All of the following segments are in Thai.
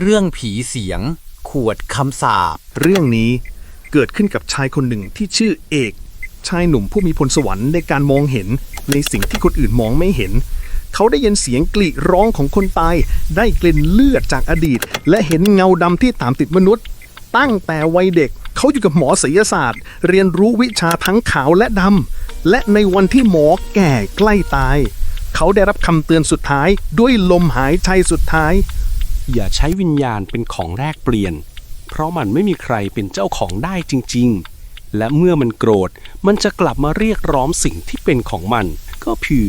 เรื่องผีเสียง ขวดคำสาปเรื่องนี้เกิดขึ้นกับชายคนหนึ่งที่ชื่อเอก ชายหนุ่มผู้มีพรสวรรค์ในการมองเห็น ในสิ่งที่คนอื่นมองไม่เห็น เขาได้ยินเสียงกรีดร้องของคนตาย ได้กลิ่นเลือดจากอดีต และเห็นเงาดำที่ตามติดมนุษย์ ตั้งแต่วัยเด็กเขาอยู่กับหมอศิลศาสตร์ เรียนรู้วิชาทั้งขาวและดำและในวันที่หมอแก่ใกล้ตาย เขาได้รับคำเตือนสุดท้ายด้วยลมหายใจสุดท้าย อย่าใช้วิญญาณเป็นของแรกเปลี่ยน เพราะมันไม่มีใครเป็นเจ้าของได้จริง ๆ และเมื่อมันโกรธมันจะกลับมาเรียกร้องสิ่งที่เป็นของมัน ก็คือ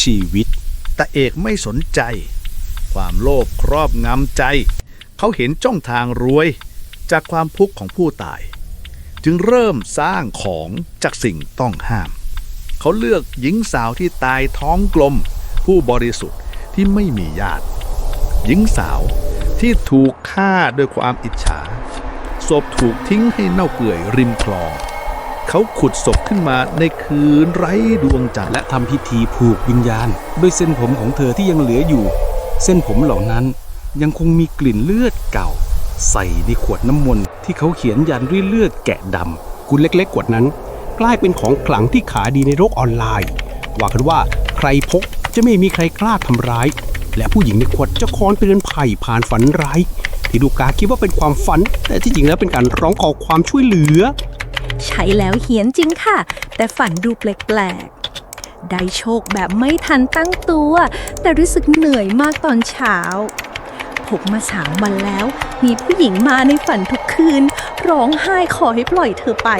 ชีวิต แต่เอกไม่สนใจ ความโลภครอบงำใจ เขาเห็นจ้องทางรวย จากความทุกข์ของผู้ตาย จึงเริ่มสร้างของจากสิ่งต้องห้าม เขาเลือกหญิงสาวที่ตายท้องกลม ผู้บริสุทธิ์ที่ไม่มีญาติ หญิงสาวที่ถูกฆ่าด้วยความอิจฉา ศพถูกทิ้งให้เน่าเปื่อยริมคลอง เขาขุดศพขึ้นมาในคืนไร้ดวงจันทร์และทำพิธีผูกวิญญาณ ด้วยเส้นผมของเธอที่ยังเหลืออยู่ เส้นผมเหล่านั้นยังคงมีกลิ่นเลือดเก่า ใส่ในขวดน้ำมนต์ที่เขาเขียนยันด้วยเลือดแกะดำกุลเล็กๆขวดนั้น กลายเป็นของขลังที่ขายดีในโลกออนไลน์ว่ากันว่าใครพกจะไม่มีใครกล้าทำร้าย และผู้หญิงในขวดจะคอนเตือนภัยผ่านฝันร้าย ที่ลูกกาคิดว่าเป็นความฝัน แต่ที่จริงแล้วเป็นการร้องขอความช่วยเหลือ ใช้แล้วเหียนจริงค่ะ แต่ฝันดูแปลกๆ ได้โชคแบบไม่ทันตั้งตัว แต่รู้สึกเหนื่อยมากตอนเช้าผมมาสามวันแล้ว มีผู้หญิงมาในฝันทุกคืน ร้องไห้ขอให้ปล่อยเธอไป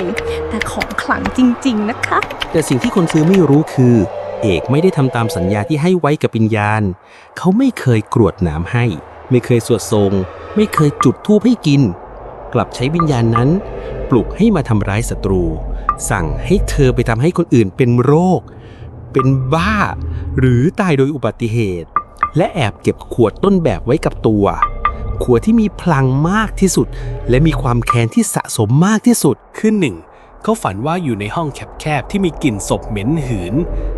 แต่ของขลังจริง ๆ นะคะ แต่สิ่งที่คนซื้อไม่รู้คือ เอกไม่ได้ทำตามสัญญาที่ให้ไว้กับวิญญาณ เขาไม่เคยกรวดนามให้ ไม่เคยสวดทรง ไม่เคยจุดธูปให้กิน กลับใช้วิญญาณนั้น ปลุกให้มาทำร้ายศัตรู สั่งให้เธอไปทำให้คนอื่นเป็นโรค เป็นบ้า หรือตายโดยอุบัติเหตุ และแอบเก็บขวดต้นแบบไว้กับตัว ขวดที่มีพลังมากที่สุด และมีความแค้นที่สะสมมากที่สุดขึ้นหนึ่ง เขาฝันว่าอยู่ในห้องแคบๆที่มีกลิ่นศพเหม็นหืน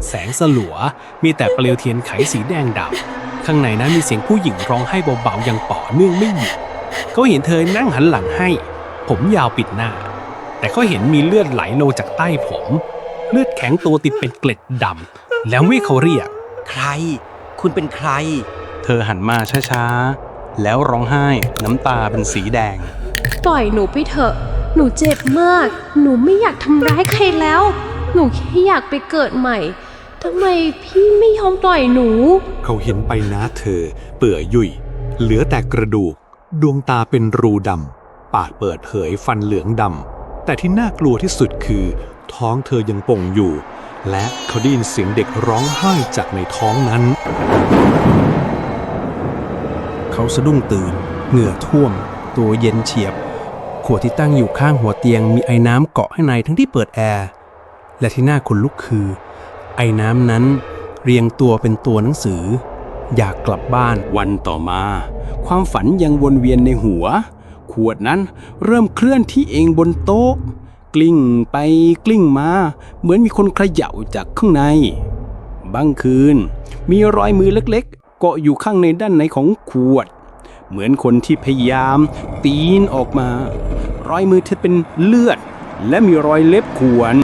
แสงสลัว มีแต่เปลวเทียนไขสีแดงดำข้างในนั้นมีเสียงผู้หญิงร้องไห้เบาๆอย่างต่อเนื่องไม่หยุดเขาเห็นเธอนั่งหันหลังให้ ผมยาวปิดหน้า แต่เขาเห็นมีเลือดไหลลงจากใต้ผม เลือดแข็งตัวติดเป็นเกล็ดดำแล้วเมื่อเขาเรียก ใคร คุณเป็นใคร เธอหันมาช้าๆ แล้วร้องไห้น้ำตาเป็นสีแดง ปล่อยหนูไปเถอะ หนูเจ็บมาก หนูไม่อยากทำร้ายใครแล้ว หนูแค่อยากไปเกิดใหม่ ทำไมพี่ไม่ยอมปล่อยหนู เขาเห็นใบหน้าเธอ เปื่อยยุ่ย เหลือแต่กระดูก ดวงตาเป็นรูดำ ปากเปิดเผยฟันเหลืองดำ แต่ที่น่ากลัวที่สุดคือ ท้องเธอยังป่องอยู่ และเขาได้ยินเสียงเด็กร้องไห้จากในท้องนั้น เขาสะดุ้งตื่น เหงื่อท่วม ตัวเย็นเฉียบ ขวดที่ตั้งอยู่ข้างหัวเตียงมีไอ้น้ำเกาะข้างในทั้งที่เปิดแอร์ และที่น่าขนลุกคือ ไอ้น้ำนั้นเรียงตัวเป็นตัวหนังสือ อยากกลับบ้าน วันต่อมา ความฝันยังวนเวียนในหัว ขวดนั้นเริ่มเคลื่อนที่เองบนโต๊ะ กลิ้งไปกลิ้งมา เหมือนมีคนเขย่าจากข้างใน บางคืน มีรอยมือเล็กๆ เกาะอยู่ข้างในด้านในของขวด เหมือนคนที่พยายาม ตีนออกมา รอยมือเธอเป็นเลือด และมีรอยเล็บข่วน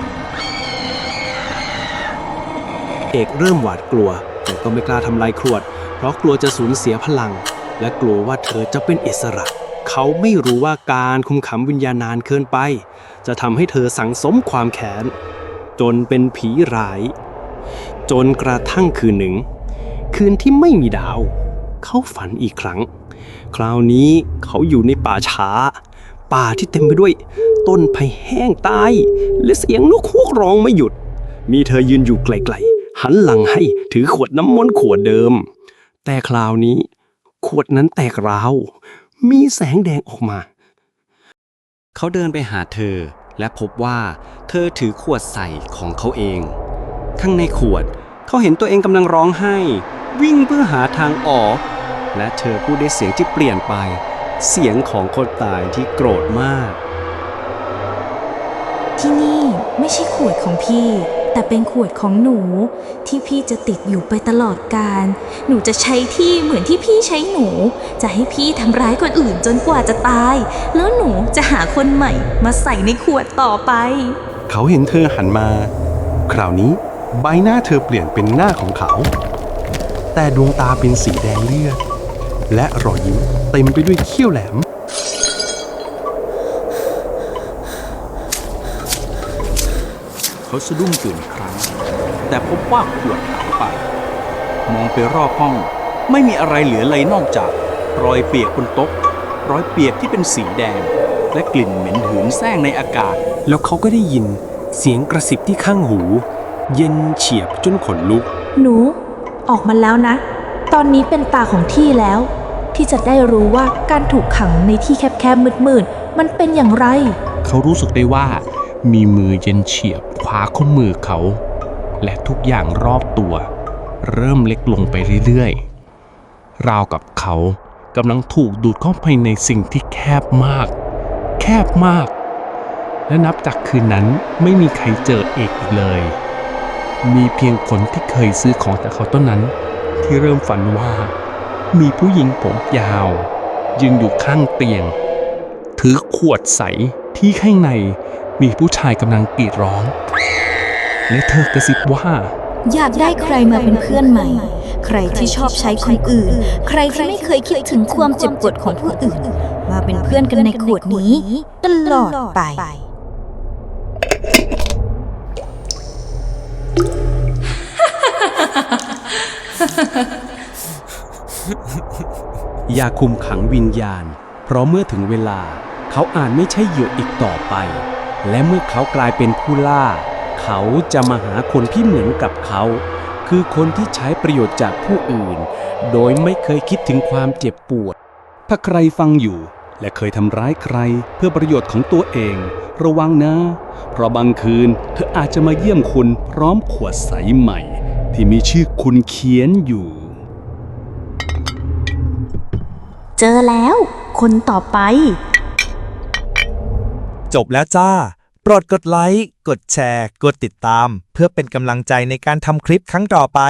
เอกเริ่มหวาดกลัว แต่ก็ไม่กล้าทำลายขวด เพราะกลัวจะสูญเสียพลัง และกลัวว่าเธอจะเป็นอิสระ เขาไม่รู้ว่าการคุมขังวิญญาณนานเกินไป จะทำให้เธอสังสมความแค้นจนเป็นผีร้าย จนกระทั่งคืนหนึ่ง คืนที่ไม่มีดาว เขาฝันอีกครั้ง คราวนี้เขาอยู่ในป่าช้า ป่าที่เต็มไปด้วย ต้นไผ่แห้งตาย และเสียงนกฮูกร้องไม่หยุด มีเธอยืนอยู่ไกลๆ หันหลังให้ถือขวดน้ำมนต์ขวดเดิม แต่คราวนี้ ขวดนั้นแตกร้าว มีแสงแดงออกมา เขาเดินไปหาเธอและพบว่าเธอถือขวดใส่ของเขาเอง ข้างในขวดเขาเห็นตัวเองกำลังร้องไห้ วิ่งเพื่อหาทางออก และเธอพูดด้วยเสียงที่เปลี่ยนไป เสียงของคนตายที่โกรธมาก ที่นี่ไม่ใช่ขวดของพี่ แต่เป็นขวดของหนู ที่พี่จะติดอยู่ไปตลอดกาลหนูจะใช้ที่เหมือนที่พี่ใช้หนู จะให้พี่ทำร้ายคนอื่นจนกว่าจะตาย แล้วหนูจะหาคนใหม่มาใส่ในขวดต่อไป เขาเห็นเธอหันมา คราวนี้ใบหน้าเธอเปลี่ยนเป็นหน้าของเขา แต่ดวงตาเป็นสีแดงเลือด และรอยยิ้มเต็มไปด้วยเขี้ยวแหลม เขาสะดุ้งตื่นอีกครั้ง แต่พบว่าขวดหายไป มองไปรอบห้องไม่มีอะไรเหลือเลยนอกจาก รอยเปียกบนโต๊ะรอยเปียกที่เป็นสีแดง และกลิ่นเหม็นหืนแซงในอากาศ แล้วเขาก็ได้ยินเสียงกระซิบที่ข้างหู เย็นเฉียบจนขนลุก หนู ออกมาแล้วนะ ตอนนี้เป็นตาของที่แล้ว ที่จะได้รู้ว่าการถูกขังในที่แคบๆมืดๆมันเป็นอย่างไร เขารู้สึกได้ว่า มีมือเย็นเฉียบคว้าข้อมือเขา และทุกอย่างรอบตัว เริ่มเล็กลงไปเรื่อยๆ ราวกับเขากำลังถูกดูดเข้าไปในสิ่งที่แคบมาก แคบมาก และนับจากคืนนั้นไม่มีใครเจอเอกอีกเลย มีเพียงคนที่เคยซื้อของจากเขาต้นนั้น ที่เริ่มฝันว่า มีผู้หญิงผมยาว ยืนอยู่ข้างเตียง ถือขวดใสที่ข้างในมีผู้ชายกำลังกรีดร้อง และเธอกระซิบว่า อยากได้ใครมาเป็นเพื่อนใหม่ ใครที่ชอบใช้คนอื่น ใครที่ไม่เคยคิดถึงความเจ็บปวดของผู้อื่น มาเป็นเพื่อนกันในขวดนี้ ตลอดไปอ ยาคุมขังวิญญาณ เพราะเมื่อถึงเวลา เขาอาจไม่ใช่เหยื่ออีกต่อไป และเมื่อเขากลายเป็นผู้ล่า เขาจะมาหาคนที่เหมือนกับเขา คือคนที่ใช้ประโยชน์จากผู้อื่น โดยไม่เคยคิดถึงความเจ็บปวด ถ้าใครฟังอยู่และเคยทำร้ายใครเพื่อประโยชน์ของตัวเอง ระวังนะ เพราะบางคืนเธออาจจะมาเยี่ยมคุณพร้อมขวดใสใหม่ ที่มีชื่อคุณเขียนอยู่ เจอแล้ว คนต่อไป จบแล้วจ้า โปรดกดไลค์ กดแชร์ กดติดตาม เพื่อเป็นกำลังใจในการทำคลิปครั้งต่อไป